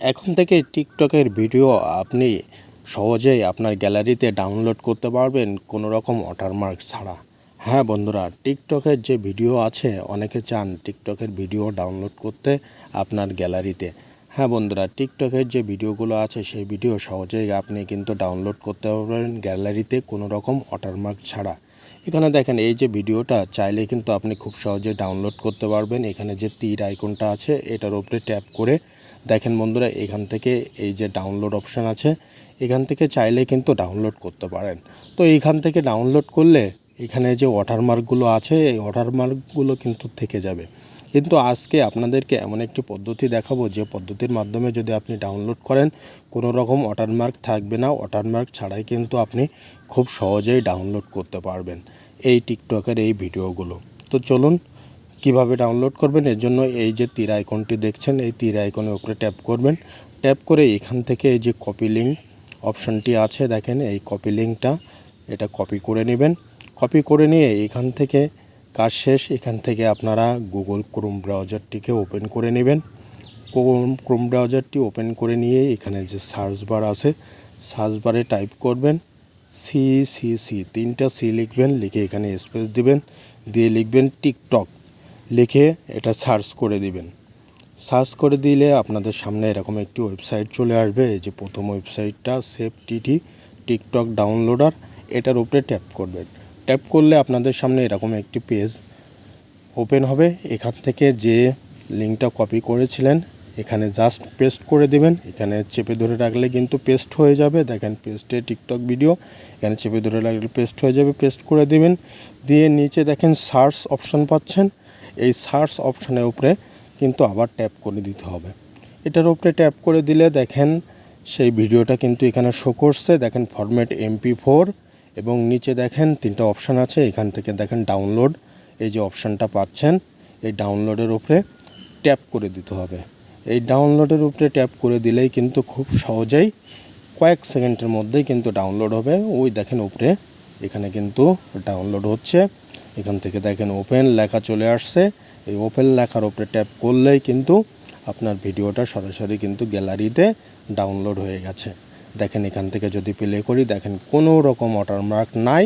এখন থেকে টিকটকের ভিডিও আপনি সহজেই আপনার গ্যালারিতে ডাউনলোড করতে পারবেন কোনো রকম ওয়াটারমার্ক ছাড়া। হ্যাঁ বন্ধুরা, টিকটকের যে ভিডিও আছে, অনেকে চান টিকটকের ভিডিও ডাউনলোড করতে আপনার গ্যালারিতে। হ্যাঁ বন্ধুরা, টিকটকের যে ভিডিওগুলো আছে, সেই ভিডিও সহজেই আপনি কিন্তু ডাউনলোড করতে পারবেন গ্যালারিতে কোনো রকম ওয়াটারমার্ক ছাড়া। এখানে দেখেন, এই যে ভিডিওটা, চাইলে কিন্তু আপনি খুব সহজে ডাউনলোড করতে পারবেন। এখানে যে তীর আইকনটা আছে, এটার উপরে ট্যাপ করে দেখেন বন্ধুরা, এখান থেকে এই যে ডাউনলোড অপশান আছে, এখান থেকে চাইলে কিন্তু ডাউনলোড করতে পারেন। তো এইখান থেকে ডাউনলোড করলে এখানে যে ওয়াটারমার্কগুলো আছে, এই ওয়াটারমার্কগুলো কিন্তু থেকে যাবে। কিন্তু আজকে আপনাদেরকে এমন একটি পদ্ধতি দেখাবো, যে পদ্ধতির মাধ্যমে যদি আপনি ডাউনলোড করেন, কোনো রকম ওয়াটারমার্ক থাকবে না। ওয়াটারমার্ক ছাড়াই কিন্তু আপনি খুব সহজেই ডাউনলোড করতে পারবেন এই টিকটকের এই ভিডিওগুলো তো চলুন কীভাবে ডাউনলোড করবেন, এর জন্য এই যে তীর আইকনটি দেখছেন, এই তীর আইকনের উপরে ট্যাপ করবেন। ট্যাপ করে এখান থেকে এই যে কপি লিঙ্ক অপশনটি আছে, দেখেন এই কপি লিঙ্কটা এটা কপি করে নেবেন। কপি করে নিয়ে এখান থেকে কাজ শেষ, এখান থেকে আপনারা গুগল ক্রোম ব্রাউজারটিকে ওপেন করে নেবেন। ক্রোম ক্রোম ব্রাউজারটি ওপেন করে নিয়ে এখানে যে সার্চ বার আছে সার্চ বারে টাইপ করবেন সি সি সি তিনটা সি লিখবেন, লিখে এখানে স্পেস দিবেন। দিয়ে লিখবেন টিকটক লিখে এটা সার্চ করে দিবেন। সার্চ করে দিলে আপনাদের সামনে এরকম একটি ওয়েবসাইট চলে আসবে যে প্রথম ওয়েবসাইটটা, সেভ টিটি, টিকটক ডাউনলোডার, এটার উপরে ট্যাপ করবেন। ট্যাপ করলে আপনাদের সামনে এরকম একটি পেজ ওপেন হবে। এখান থেকে যে লিঙ্কটা কপি করেছিলেন, এখানে জাস্ট পেস্ট করে দিবেন। এখানে চেপে ধরে রাখলে কিন্তু পেস্ট হয়ে যাবে। দেখেন পেস্টে টিকটক ভিডিও, এখানে চেপে ধরে রাখলে পেস্ট হয়ে যাবে। পেস্ট করে দিবেন। দিয়ে নিচে দেখেন সার্চ অপশন পাচ্ছেন। এই সার্চ অপশনের উপরে কিন্তু আবার ট্যাপ করে দিতে হবে। এটার উপরে ট্যাপ করে দিলে দেখেন সেই ভিডিওটা কিন্তু এখানে শো করছে। দেখেন ফরম্যাট এমপি ফোর এবং নিচে দেখেন তিনটা অপশান আছে। এখান থেকে দেখেন ডাউনলোড এই যে অপশানটা পাচ্ছেন, এই ডাউনলোডের উপরে ট্যাপ করে দিতে হবে। এই ডাউনলোডের উপরে ট্যাপ করে দিলেই কিন্তু খুব সহজেই কয়েক সেকেন্ডের মধ্যেই কিন্তু ডাউনলোড হবে। ওই দেখেন উপরে এখানে কিন্তু ডাউনলোড হচ্ছে। এখান থেকে দেখেন ওপেন লেখা চলে আসছে। এই ওপেন লেখার উপরে ট্যাপ করলেই কিন্তু আপনার ভিডিওটা সরাসরি কিন্তু গ্যালারিতে ডাউনলোড হয়ে গেছে। দেখেন এখান থেকে যদি প্লে করি, দেখেন কোনো রকম ওয়াটারমার্ক নাই।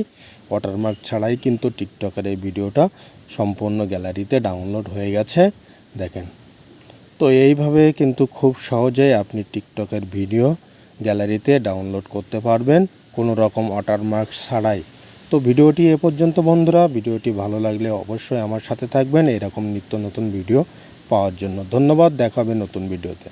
ওয়াটারমার্ক ছাড়াই কিন্তু টিকটকের এই ভিডিওটা সম্পূর্ণ গ্যালারিতে ডাউনলোড হয়ে গেছে। দেখেন। তো এইভাবে কিন্তু খুব সহজেই আপনি টিকটকের ভিডিও গ্যালারিতে ডাউনলোড করতে পারবেন। কোনো রকম ওয়াটারমার্ক ছাড়াই। তো ভিডিওটি এ পর্যন্ত বন্ধুরা, ভিডিওটি ভালো লাগলে অবশ্যই আমার সাথে থাকবেন। এরকম নিত্য নতুন ভিডিও পাওয়ার জন্য ধন্যবাদ। দেখাবে নতুন ভিডিওতে।